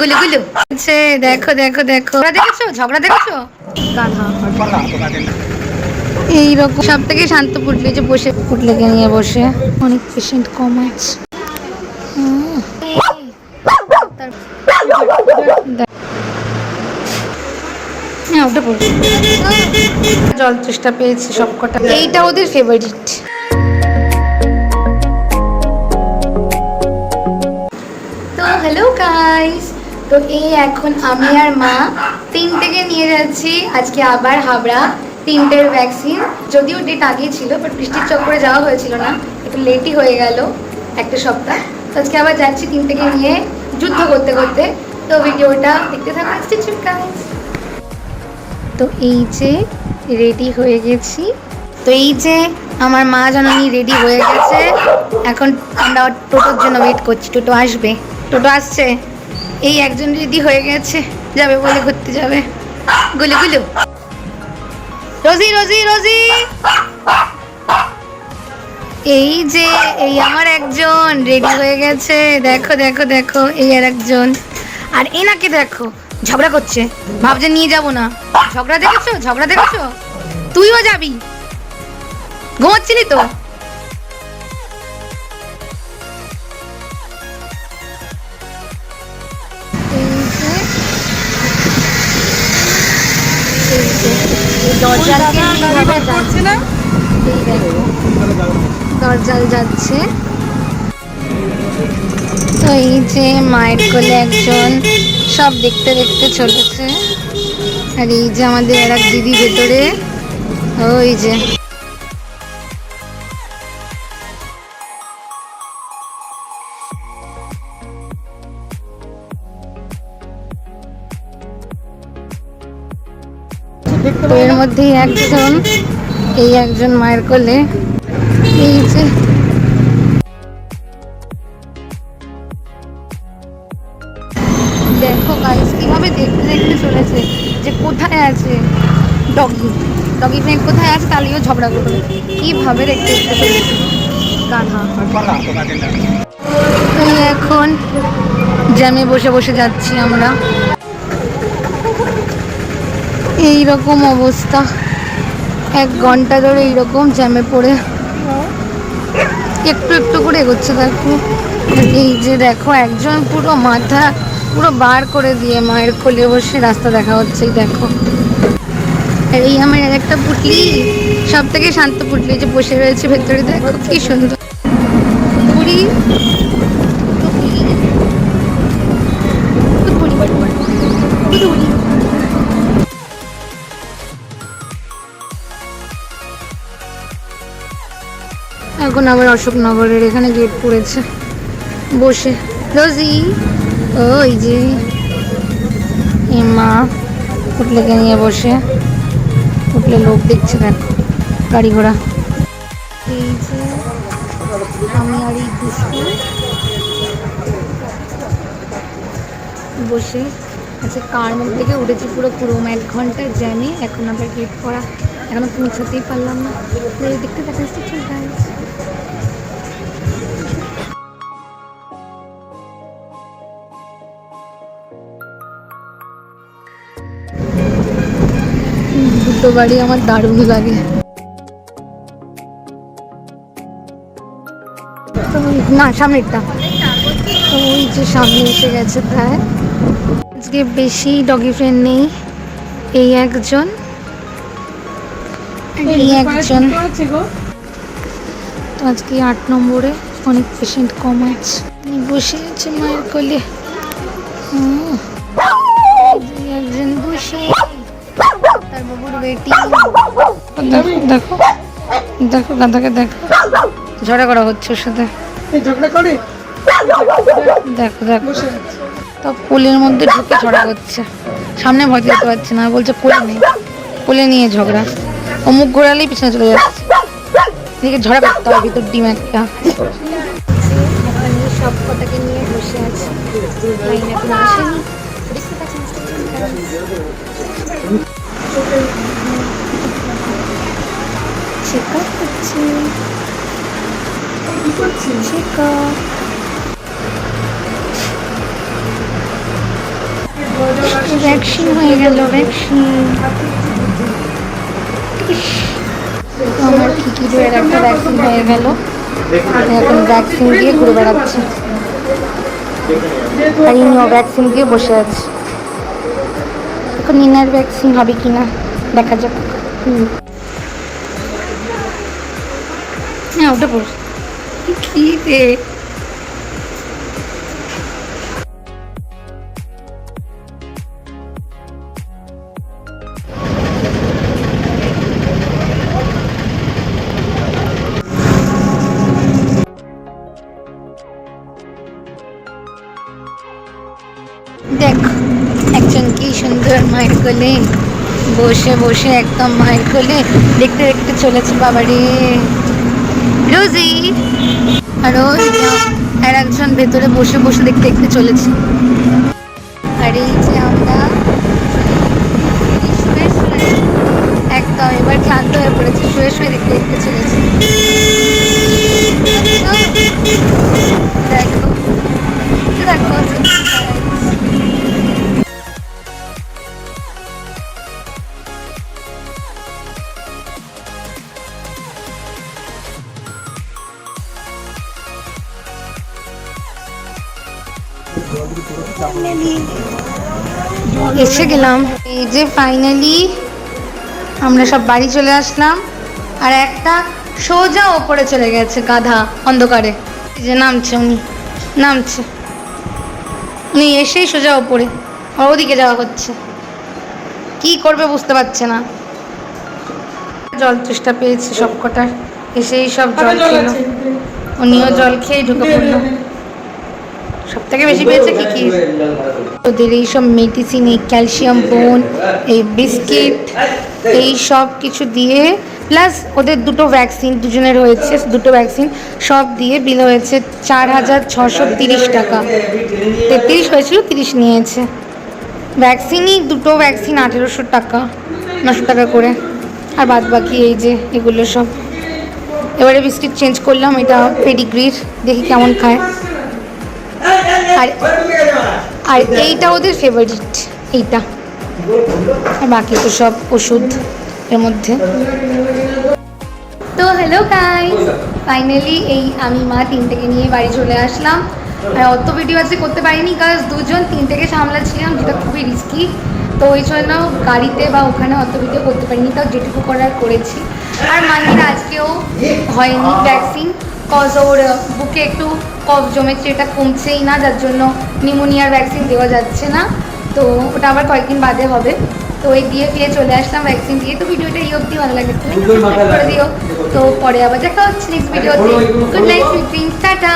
গুলু গুলু। আচ্ছা দেখো দেখো দেখো। দেখেছ? ঝগড়া দেখেছ? এইরকম সব থেকে শান্ত পুটলি যে বসে পুটলিকে নিয়ে বসে। অনেক পেশেন্ট কম আছে। হ্যাঁ জল চেষ্টা পেয়েছি সবকটা। এইটা ওদের ফেভারিট তো হ্যালো গাইস তো এই এখন আমি আর মা তিনটেকে নিয়ে যাচ্ছি। আজকে আবার হাবড়া, তিনটের ভ্যাকসিন যদিও ডেট আগেই ছিল বাট বৃষ্টির চক্করে যাওয়া হয়েছিল না। একটু লেটই হয়ে গেল একটা সপ্তাহ। তো আজকে আবার যাচ্ছি তিনটেকে নিয়ে যুদ্ধ করতে করতে। তো ভিডিওটা দেখতে থাকুন স্টিচ গাইস তো এই যে রেডি হয়ে গেছি। তো এই যে আমার মা জননী রেডি হয়ে গেছে। এখন আমরা টোটোর জন্য ওয়েট করছি। টোটো আসবে। টোটো আসছে? এই একজন রেডি হয়ে গেছে, যাবে বলে ঘুরতে যাবে। গুলু গুলু। রোজি রোজি রোজি। এই যে, এই আমার একজন রেডি হয়ে গেছে। দেখো দেখো দেখো, এই আর একজন। আর এনাকে দেখো, ঝগড়া করছে। ভাবছে নিয়ে যাব না। ঝগড়া দেখেছ? ঝগড়া দেখেছ? তুইও যাবি। ঘুমাচ্ছিলি তো? এই দরজালকে যাচ্ছে না? দরজাল যাচ্ছে। তো এই যে মায়ের কোলে একজন সব দেখতে দেখতে চলেছে। আর এই যে আমাদের আর এক দিদি ভেতরে ওই যে তো এর মধ্যেই একজন, এই একজন মায়ের কোলে। এই যে। দেখো গাইস কীভাবে দেখতে দেখতে চলেছে যে কোথায় আছে ডগি ডগি ফ্রেন্ড কোথায় আছে তাহলেও ঝগড়া করবে কীভাবে দেখতে দেখতে বসে যাচ্ছি আমরা। এই রকম অবস্থা। এক ঘণ্টা ধরে এইরকম জ্যামে পড়ে। একটু একটু করে এগোচ্ছে দেখো। এই যে দেখো, একজন পুরো মাথা পুরো বার করে দিয়ে মায়ের কোলে বসে রাস্তা দেখা হচ্ছে দেখো। এই আমার একটা পুটলি সব থেকে শান্ত পুটলি যে বসে রয়েছে ভেতরে, দেখো কি সুন্দর। পুরি এখন আবার অশোকনগরের এখানে গেট পড়েছে। বসে। রোজি ওই যে। মা পুটলেকে নিয়ে বসে। পুটলে লোক দেখছে দেখো গাড়ি ঘোড়া। এই যে আমি আর এই বসে। আচ্ছা কার মধ্যে থেকে উঠেছি পুরো পুরো এক ঘণ্টা জ্যামে। এখন আবার গেট পড়া। এখনও পৌঁছাতেই পারলাম না। দেখতে দেখা দুটো বাড়ি আমার দারুণ লাগে। না সামনেরটা। ওই যে সামনে এসে গেছে প্রায়। আজকে বেশি ডগি ফ্রেন্ড নেই। এই একজন। এই একজন। তো আজকে আট নম্বরে অনেক পেশেন্ট কম আছে। বসে আছে মায়ের কোলে। হুম। একজন বসে দেখো দেখো দেখো গাধাকে দেখো। ঝগড়া করা হচ্ছে ওর সাথে। ঝগড়া দেখো দেখো। তো কোলের মধ্যে ঢুকে ঝগড়া করছে। সামনে ভয় দিতে পারছে না বলছে কোলে নেই। কোলে নিয়ে ঝগড়া। ও মুখ ঘোরালেই পিছনে চলে যাচ্ছে। এদিকে ঝগড়া করতে হবে ভিতর ডিম একটা। সব কটাকে নিয়ে বসে আছে। লাইন দেখতে পাচ্ছেন। ভ্যাকসিন হয়ে গেল ভ্যাকসিন আমার একটা ভ্যাকসিন হয়ে গেল? এখন ভ্যাকসিন দিয়ে ঘুরে বেড়াচ্ছে। ভ্যাকসিন বসে আছে। এখন ইনার ভ্যাকসিন হবে কি না দেখা যাক। হুম। হ্যাঁ ওটা পড় কি কি সুন্দর মায়ের কোলে বসে বসে একদম মায়ের কোলে দেখতে দেখতে চলেছে বাবারে। রোজি। আর আর একজন ভেতরে বসে বসে দেখতে দেখতে চলেছে। আর এই যে আমরা একদম, এবার ক্লান্ত হয়ে পড়েছে শুয়ে শুয়ে দেখতে দেখতে চলেছে। এসে গেলাম। এই যে ফাইনালি আমরা সব বাড়ি চলে আসলাম। আর একটা সোজা ওপরে চলে গেছে গাধা অন্ধকারে। এই যে নামছে উনি নামছে। উনি এসেই সোজা ওপরে ওদিকে যাওয়া হচ্ছে। কি করবে বুঝতে পারছে না। জল চেষ্টা পেয়েছে সব কটার এসেই সব জল খেলো। উনিও জল খেয়ে ঢুকে পড়ল। সব থেকে বেশি পেয়েছে কি কি? ওদের এইসব মেডিসিন এই ক্যালসিয়াম, বোন, এই বিস্কিট, এই সব কিছু দিয়ে, প্লাস ওদের দুটো ভ্যাকসিন, দুজনের হয়েছে, দুটো ভ্যাকসিন, সব দিয়ে বিল হয়েছে চার হাজার ছশো তিরিশ টাকা। তেত্রিশ হয়েছিল, তিরিশ নিয়েছে। ভ্যাকসিনই দুটো ভ্যাকসিন আঠেরোশো টাকা, নশো টাকা করে। আর বাদ বাকি এই যে, এগুলো সব। এবারে বিস্কিট চেঞ্জ করলাম, এটা পেডিগ্রির দেখি কেমন খায়। আর আর এইটা ওদের ফেভারিট এইটা। আর বাকি তো সব ওষুধ এর মধ্যে। তো হ্যালো গাইস ফাইনালি এই আমি মা তিনটেকে নিয়ে বাড়ি চলে আসলাম। আর অত ভিডিও আজকে করতে পারিনি কাজ দুজন তিনটেকে সামলাচ্ছিলাম, যেটা খুবই রিস্কি তো ওই জন্য গাড়িতে বা ওখানে অত ভিডিও করতে পারিনি, তাও যেটুকু করার করেছি। আর মাহির আজকেও হয়নি ভ্যাকসিন কজ ওর বুকে একটু কফ জমেছে এটা কমছেই না যার জন্য নিমোনিয়ার ভ্যাকসিন দেওয়া যাচ্ছে না। তো ওটা আবার কয়েকদিন বাদে হবে। তো ওই দিয়ে ফিরে চলে আসলাম ভ্যাকসিন দিয়ে। তো ভিডিওটা এই অব্দি ভালো লাগে করে দিও। তো পরে আবার দেখা হচ্ছে নেক্সট ভিডিওতে গুড নাইট সুইট টাটা।